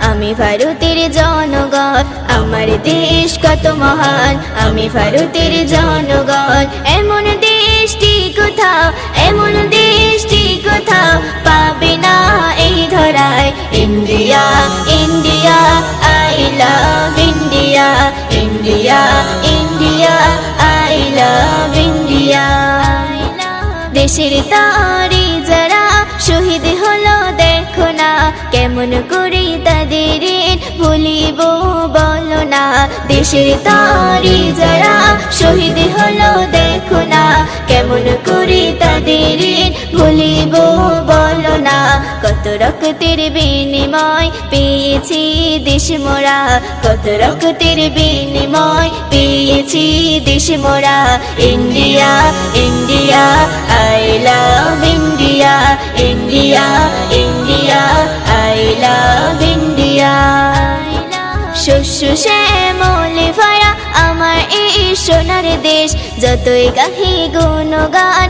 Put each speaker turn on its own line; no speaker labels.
আমি ভারতের জনগণ। আমার দেশ কত মহান, আমি ভারতের জনগণ। এমন দেশটি কোথাও, এমন দেশটি কোথাও পাবে না এই ধরায়। India India, I love India. India India, I love India. দেশের তারি কেমন করি তাদের ভুলিব বলো না? দেশের তারি যারা শহীদ হলো, দেখো না। কেমন করি তাদের ভুলিব বলো না? কত রক্তের বিনিময় পেয়েছি দেশ মোরা। কত রক্তের বিনিময় পেয়েছি দেশ মোরা। India India, I love India India India শস্য শ্যামলে ভরা আমার এই সোনার দেশ যতই গাহি গুণগান।